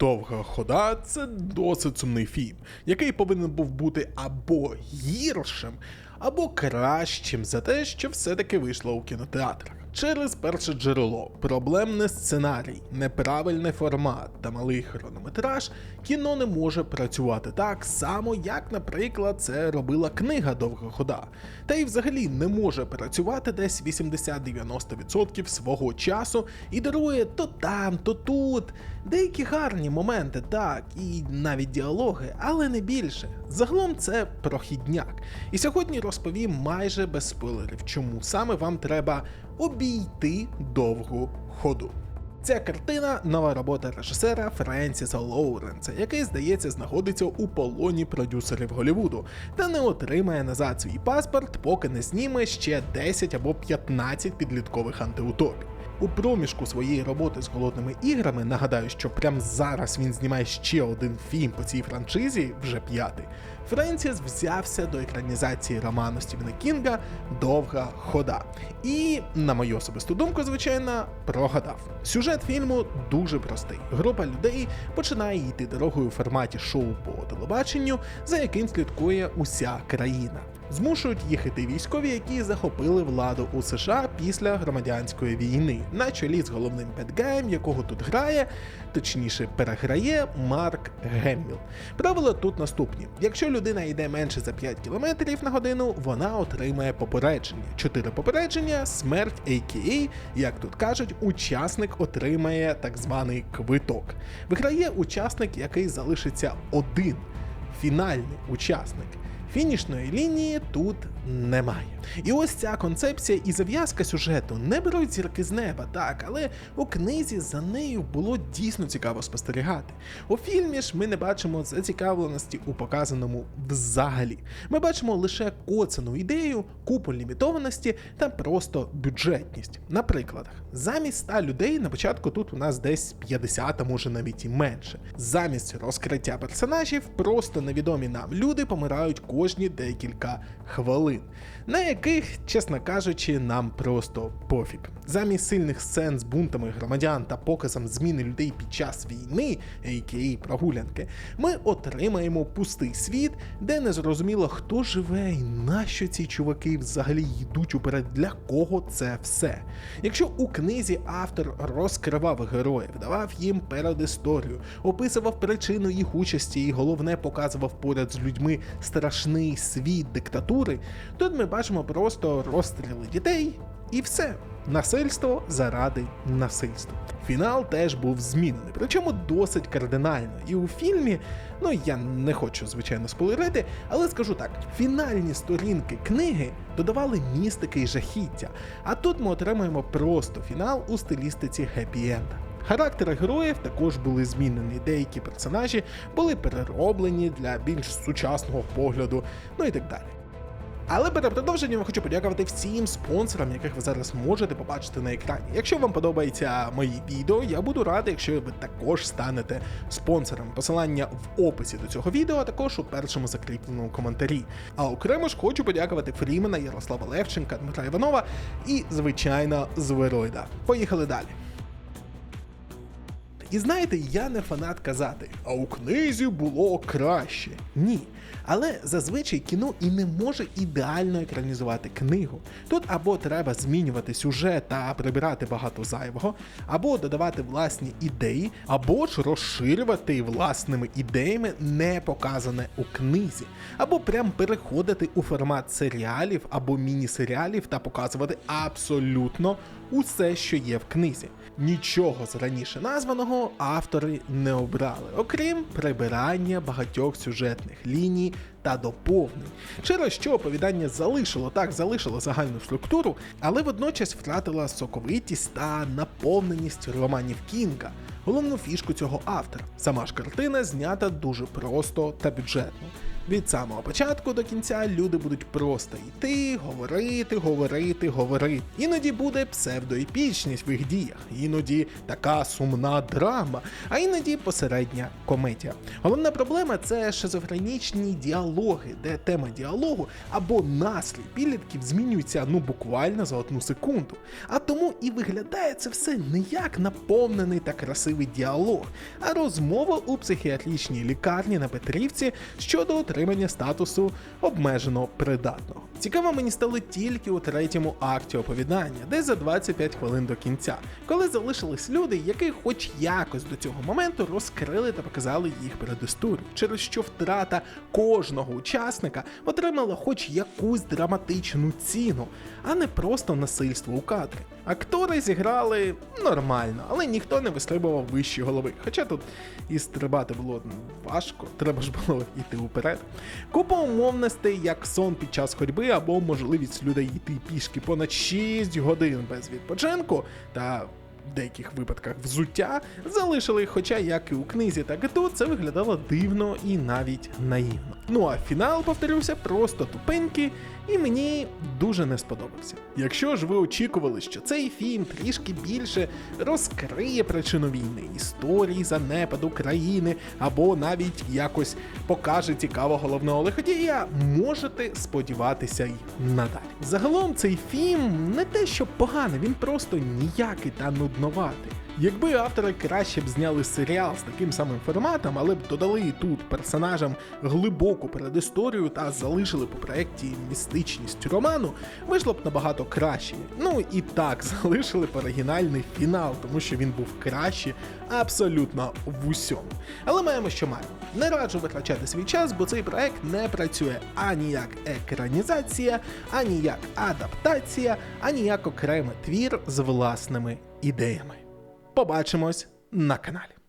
Довга хода це досить сумний фільм, який повинен був бути або гіршим, або кращим за те, що все-таки вийшло у кінотеатрах. Через перше джерело, проблемний сценарій, неправильний формат та малий хронометраж, кіно не може працювати так само, як, наприклад, це робила книга Довга хода. Та й взагалі не може працювати десь 80-90% свого часу і дарує то там, то тут. Деякі гарні моменти, так, і навіть діалоги, але не більше. Загалом це прохідняк. І сьогодні розповім майже без спойлерів, чому саме вам треба обійти довгу ходу. Ця картина нова робота режисера Френсіса Лоуренса, який, здається, знаходиться у полоні продюсерів Голлівуду, та не отримає назад свій паспорт, поки не зніме ще 10 або 15 підліткових антиутопій. У проміжку своєї роботи з голодними іграми нагадаю, що прямо зараз він знімає ще один фільм по цій франшизі, вже п'ятий. Френсіс взявся до екранізації роману Стівена Кінга Довга хода. І, на мою особисту думку, звичайно, прогадав. Сюжет фільму дуже простий. Група людей починає йти дорогою у форматі шоу по телебаченню, за яким слідкує уся країна. Змушують їхати військові, які захопили владу у США після громадянської війни, на чолі з головним бедгаєм, якого тут грає, точніше переграє Марк Гемміл. Правила тут наступні: якщо людина йде менше за 5 км на годину, вона отримає попередження. Чотири попередження, смерть, AKA, як тут кажуть, учасник отримає так званий квиток. Виграє учасник, який залишиться один, фінальний учасник. Фінішної лінії тут немає. І ось ця концепція і зав'язка сюжету не беруть зірки з неба, так, але у книзі за нею було дійсно цікаво спостерігати. У фільмі ж ми не бачимо зацікавленості у показаному взагалі. Ми бачимо лише коцану ідею, купу лімітованості та просто бюджетність. На прикладах, замість 100 людей на початку тут у нас десь 50, а може навіть і менше. Замість розкриття персонажів, просто невідомі нам люди помирають кожні декілька хвилин, на яких, чесно кажучи, нам просто пофіг. Замість сильних сцен з бунтами громадян та показом зміни людей під час війни, а.к.а. прогулянки, ми отримаємо пустий світ, де не зрозуміло, хто живе і нащо ці чуваки взагалі йдуть уперед, для кого це все. Якщо у книзі автор розкривав героїв, давав їм передісторію, описував причину їх участі і головне показував поряд з людьми страшний світ диктатури, тут ми бачимо просто розстріли дітей і все. Насильство заради насильства. Фінал теж був змінений, причому досить кардинально. І у фільмі, ну я не хочу, звичайно, спойлерити, але скажу так: фінальні сторінки книги додавали містики і жахіття. А тут ми отримуємо просто фінал у стилістиці хеппі-енда. Характери героїв також були змінені. Деякі персонажі були перероблені для більш сучасного погляду, ну і так далі. Але перед продовженням хочу подякувати всім спонсорам, яких ви зараз можете побачити на екрані. Якщо вам подобається мої відео, я буду радий, якщо ви також станете спонсором. Посилання в описі до цього відео, а також у першому закріпленому коментарі. А окремо ж хочу подякувати Фрімена, Ярослава Левченка, Дмитра Іванова і, звичайно, Звероїда. Поїхали далі. І знаєте, я не фанат казати, а у книзі було краще. Ні. Але зазвичай кіно і не може ідеально екранізувати книгу. Тут або треба змінювати сюжет та прибирати багато зайвого, або додавати власні ідеї, або ж розширювати власними ідеями не показане у книзі, або прям переходити у формат серіалів або міні-серіалів та показувати абсолютно усе, що є в книзі. Нічого з раніше названого автори не обрали, окрім прибирання багатьох сюжетних ліній та доповнень, через що оповідання залишило так, залишило загальну структуру, але водночас втратила соковитість та наповненість романів Кінга. Головну фішку цього автора. Сама ж картина знята дуже просто та бюджетно. Від самого початку до кінця люди будуть просто йти, говорити, говорити, говорити. Іноді буде псевдоепічність в їх діях, іноді така сумна драма, а іноді посередня комедія. Головна проблема це шизофренічні діалоги, де тема діалогу або наслід підлітків змінюється ну буквально за одну секунду. А і виглядає це все не як наповнений та красивий діалог, а розмова у психіатричній лікарні на Петрівці щодо отримання статусу обмежено придатного. Цікаво мені стало тільки у третьому акті оповідання, де за 25 хвилин до кінця, коли залишились люди, які хоч якось до цього моменту розкрили та показали їх передісторію, через що втрата кожного учасника отримала хоч якусь драматичну ціну, а не просто насильство у кадрі. Актори зіграли нормально, але ніхто не вистрибував вищі голови. Хоча тут і стрибати було важко, треба ж було йти уперед. Купа умовностей, як сон під час ходьби або можливість людей йти пішки понад 6 годин без відпочинку та. В деяких випадках взуття залишили, хоча як і у книзі, так і тут це виглядало дивно і навіть наївно. Ну а фінал, повторюся, просто тупенький і мені дуже не сподобався. Якщо ж ви очікували, що цей фільм трішки більше розкриє причину війни, історії занепаду країни, або навіть якось покаже цікаво головного лиходія, можете сподіватися й надалі. Загалом цей фільм не те, що поганий, він просто ніякий та нудноватий. Якби автори краще б зняли серіал з таким самим форматом, але б додали тут персонажам глибоку передісторію та залишили по проєкті містичність роману, вийшло б набагато краще. Ну і так залишили б оригінальний фінал, тому що він був краще абсолютно в усьому. Але маємо, що маємо. Не раджу витрачати свій час, бо цей проект не працює ані як екранізація, ані як адаптація, ані як окремий твір з власними ідеями. Побачимось на каналі.